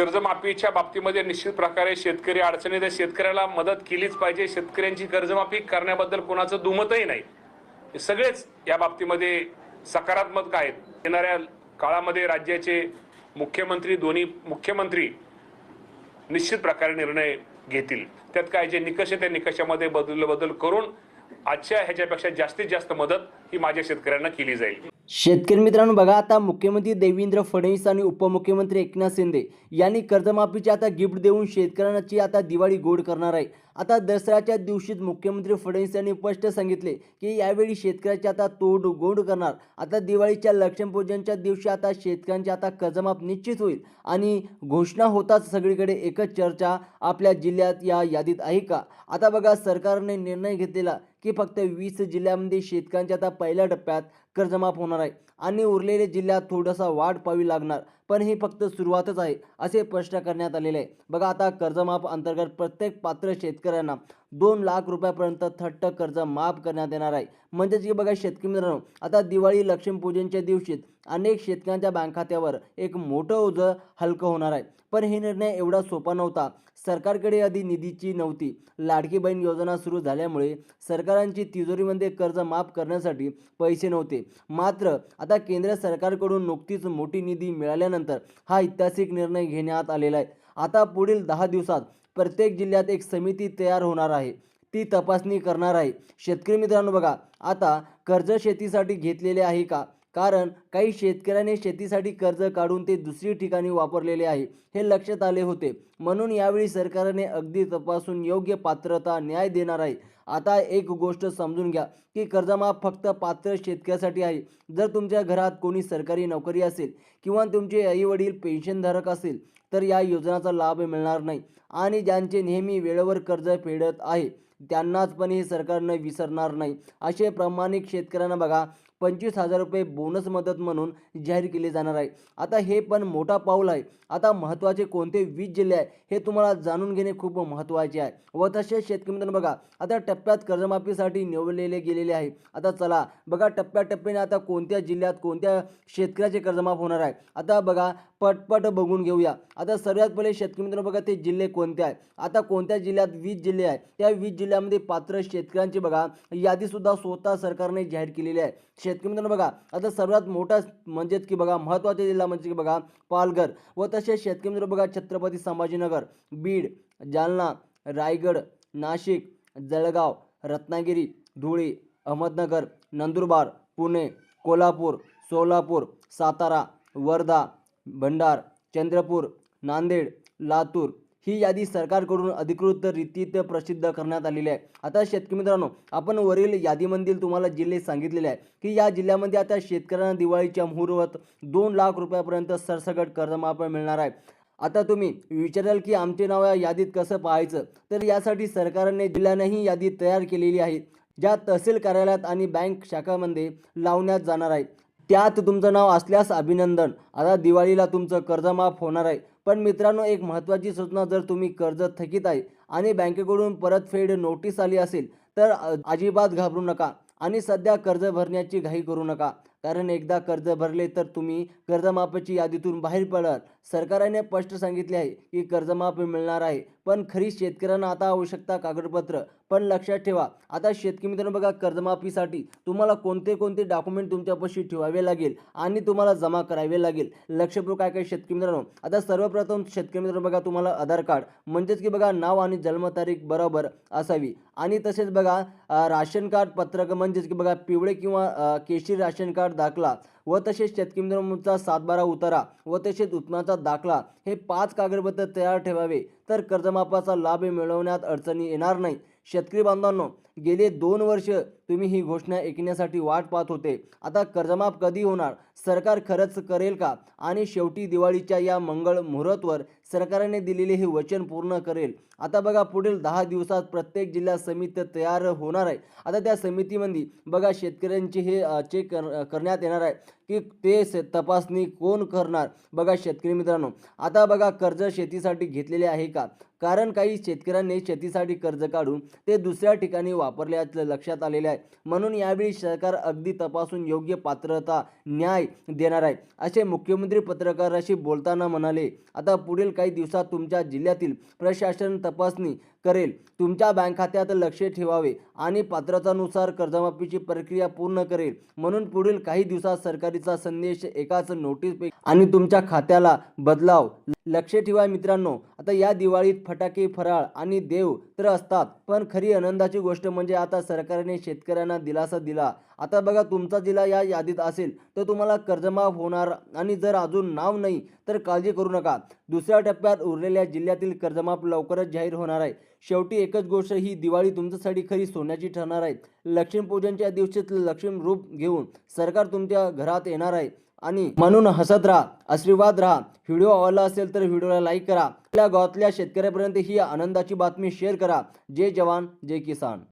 कर्जमाफीच्या बाबतीमध्ये निश्चित प्रकारे शेतकरी अडचणीत आहे. शेतकऱ्याला मदत केलीच पाहिजे. शेतकऱ्यांची कर्जमाफी करण्याबद्दल कोणाचं दुमतही नाही. हे सगळेच या बाबतीमध्ये सकारात्मक आहेत. येणाऱ्या काळामध्ये राज्याचे मुख्यमंत्री दोन्ही मुख्यमंत्री निश्चित प्रकारे निर्णय घेतील. त्यात काय जे निकष आहे त्या निकषामध्ये बदल बदल करून आजच्या ह्याच्यापेक्षा जास्तीत जास्त मदत ही माझ्या शेतकऱ्यांना केली जाईल. शेतकरी मित्रांनो बघा आता मुख्यमंत्री देवेंद्र फडणवीस आणि उपमुख्यमंत्री एकनाथ शिंदे यांनी कर्जमाफीचे आता गिफ्ट देऊन शेतकऱ्यांची आता दिवाळी गोड करणार आहे. आता दसऱ्याच्या दिवशीच मुख्यमंत्री फडणवीस यांनी स्पष्ट सांगितले की यावेळी शेतकऱ्याचे आता तोड गोड करणार. आता दिवाळीच्या लक्ष्मीपूजनच्या दिवशी आता शेतकऱ्यांची आता कर्जमाफ निश्चित होईल आणि घोषणा होताच सगळीकडे एकच चर्चा आपल्या जिल्ह्यात या यादीत आहे का? आता बघा सरकारने निर्णय घेतलेला की फक्त वीस जिल्ह्यामध्ये शेतकऱ्यांच्या आता पहिल्या टप्प्यात कर्जमाफ होणार आहे आणि उरलेले जिल्ह्यात थोडासा वाढ पावी लागणार पण ही फक्त सुरुवातच आहे असे स्पष्ट करण्यात आलेले आहे. बघा आता कर्जमाफ अंतर्गत प्रत्येक पात्र शेतकऱ्यांना दोन लाख रुपयापर्यंत थट्ट कर्ज माफ करण्यात येणार आहे. म्हणजेच की बघा शेतकरी मित्रांनो आता दिवाळी लक्ष्मीपूजनच्या दिवशीत अनेक शेतकऱ्यांच्या बँक खात्यावर एक मोठं ओझं हलकं होणार आहे. पण हे निर्णय एवढा सोपा नव्हता. सरकारकडे आधी निधीची नव्हती. लाडकी बहीण योजना सुरू झाल्यामुळे सरकारांची तिजोरीमध्ये कर्ज माफ करण्यासाठी पैसे नव्हते. मात्र आता केंद्र सरकारकडून नुकतीच मोठी निधी मिळाल्यानंतर हा ऐतिहासिक निर्णय घेण्यात आलेला आहे. आता पुढील दहा दिवसात प्रत्येक जिल्ह्यात एक समिती तयार होणार आहे. ती तपासणी करणार आहे. शेतकरी मित्रांनो बघा आता कर्ज शेतीसाठी घेतलेले आहे का? कारण काही शेतकऱ्याने शेतीसाठी कर्ज काढून ते दुसरी ठिकाणी वापरलेले आहे. हे लक्षात आले होते. म्हणून यावेळी सरकारने अगदी तपासून योग्य पात्रता न्याय देणार आहे. आता एक गोष्ट समजून घ्या की कर्जमाफ फक्त पात्र शेतकऱ्यासाठी आहे. जर तुमच्या घरात कोणी सरकारी नोकरी असेल किंवा तुमचे आईवडील पेन्शनधारक असेल तर या योजनाचा लाभ मिळणार नाही. आणि ज्यांचे नेहमी वेळेवर कर्ज फेडत आहे त्यांनाच पण हे सरकारनं विसरणार नाही. असे प्रामाणिक शेतकऱ्यांना बघा पंचवीस हजार रुपये बोनस मदत म्हणून जाहीर केले जाणार आहे. आता हे पण मोठा पाऊल आहे. आता महत्त्वाचे कोणते वीज जिल्हे आहे हे तुम्हाला जाणून घेणे खूप महत्त्वाचे आहे. व तसेच शेतकरी मित्रांनो बघा आता टप्प्यात कर्जमाफीसाठी निवडलेले गेलेले आहे. आता चला बघा टप्प्याटप्प्याने आता कोणत्या जिल्ह्यात कोणत्या शेतकऱ्याचे कर्जमाफ होणार आहे. आता बघा पटपट बघून घेऊया. आता सर्वात पहिले शेतकरी मित्रांनो बघा ते जिल्हे कोणते आहे आता कोणत्या जिल्ह्यात वीज जिल्हे आहे त्या वीज जिल्ह्यामध्ये पात्र शेतकऱ्यांची बघा यादीसुद्धा स्वतः सरकारने जाहीर केलेली आहे. शेतकरी मित्रांनो बघा आता सर्वात मोठा म्हणजेच की बघा महत्त्वाचा जिल्हा म्हणजे की बघा पालघर. व तसेच शेतकरी मित्रांनो बघा छत्रपती संभाजीनगर बीड जालना रायगड नाशिक जळगाव रत्नागिरी धुळे अहमदनगर नंदुरबार पुणे कोल्हापूर सोलापूर सातारा वर्धा भंडार चंद्रपूर नांदेड लातूर ही यादी सरकारकडून अधिकृत रीतीत प्रसिद्ध करण्यात आलेली आहे. आता शेतकरी मित्रांनो आपण वरील यादीमधील तुम्हाला जिल्हे सांगितलेले आहे की या जिल्ह्यामध्ये आता शेतकऱ्यांना दिवाळीच्या मुहूर्त दोन लाख रुपयापर्यंत सरसकट कर्जमाफ मिळणार आहे. आता तुम्ही विचाराल की आमचे नाव या यादीत कसं पाहायचं? तर यासाठी सरकारने जिल्ह्यानेही यादी तयार केलेली आहे ज्या तहसील कार्यालयात आणि बँक शाखामध्ये लावण्यात जाणार आहे. त्यात तुमचं नाव असल्यास अभिनंदन. आता दिवाळीला तुमचं कर्ज माफ होणार आहे. पण मित्रांनो एक महत्त्वाची सूचना जर तुम्ही कर्ज थकीत आहे आणि बँकेकडून परतफेड नोटीस आली असेल तर अजिबात घाबरू नका आणि सध्या कर्ज भरण्याची घाई करू नका. कारण एकदा कर्ज भरले तर तुम्ही कर्जमाफीची यादीतून बाहेर पडाल सरकारने स्पष्ट सांगितले आहे की कर्जमाफ मिळणार आहे. पण खरी शेतकऱ्यांना आता आवश्यकता कागदपत्र पण लक्षात ठेवा आता शेतकरी मित्रांनो बघा कर्जमाफीसाठी तुम्हाला कोणते कोणते डॉक्युमेंट तुमच्यापाशी ठेवावे लागेल आणि तुम्हाला जमा करावे लागेल. लक्षपूर्वक काय काय शेतकरी मित्रांनो. आता सर्वप्रथम शेतकरी मित्रांनो बघा तुम्हाला आधार कार्ड म्हणजेच की बघा नाव आणि जन्मतारीख बरोबर असावी. आणि तसेच बघा राशन कार्ड पत्रक म्हणजेच की बघा पिवळे किंवा केशरी राशन कार्ड दाखला व तसेच शेतकरी मित्रांचा सातबारा उतारा व तसेच उत्पन्नाचा दाखला हे पाच कागदपत्र तयार ठेवावे. तर कर्जमाफाचा लाभ मिळवण्यात अडचणी येणार नाही. शेतकरी बांधवांनो गेले दोन वर्ष तुम्ही ही घोषणा ऐकण्यासाठी वाट पाहत होते. आता कर्जमाफ कधी होणार? सरकार खरंच करेल का? आणि शेवटी दिवाळीच्या या मंगळ मुहूर्तवर सरकारने दिलेले हे वचन पूर्ण करेल. आता बघा पुढील दहा दिवसात प्रत्येक जिल्हा समिती तयार होणार आहे. आता त्या समितीमध्ये बघा शेतकऱ्यांचे हे चेक कर करण्यात येणार आहे की ते तपासणी कोण करणार? बघा शेतकरी मित्रांनो आता बघा कर्ज शेतीसाठी घेतलेले आहे का? कारण काही शेतकऱ्यांनी शेतीसाठी कर्ज काढून ते दुसऱ्या ठिकाणी वापरल्याचं लक्षात आलेले आहे. म्हणून यावेळी सरकार अगदी तपासून योग्य पात्रता न्याय देणार आहे असे मुख्यमंत्री पत्रकाराशी बोलताना म्हणाले. आता पुढील काही दिवसात तुमच्या जिल्ह्यातील प्रशासन तपासणी करेल. तुमच्या बँक खात्यात लक्ष ठेवावे आणि पात्रतानुसार कर्जमाफीची प्रक्रिया पूर्ण करेल. म्हणून पुढील काही दिवसात सरकारीचा संदेश एकाच नोटीस आणि तुमच्या खात्याला बदलाव. लक्ष ठेवा मित्रांनो. आता या दिवाळीत फटाके फराळ आणि देव तर असतात पण खरी आनंदाची गोष्ट म्हणजे आता सरकारने शेतकऱ्यांना दिलासा दिला. आता बघा तुमचा जिल्हा या यादीत असेल तर तुम्हाला कर्जमाफ होणार आणि जर अजून नाव नाही तर काळजी करू नका. दुसऱ्या टप्प्यात उरलेल्या जिल्ह्यातील कर्जमाफ लवकरच जाहीर होणार आहे. शेवटी एकच गोष्ट ही दिवाळी तुमच्यासाठी खरी सोन्याची ठरणार आहे. लक्ष्मीपूजनच्या दिवशीच लक्ष्मी रूप घेऊन सरकार तुमच्या घरात येणार आहे. आणि म्हणून हसत राहा आशीर्वाद राहा. व्हिडिओ आवडला असेल तर व्हिडिओला लाईक करा. आपल्या गावातल्या शेतकऱ्यापर्यंत ही आनंदाची बातमी शेअर करा. जय जवान जय किसान.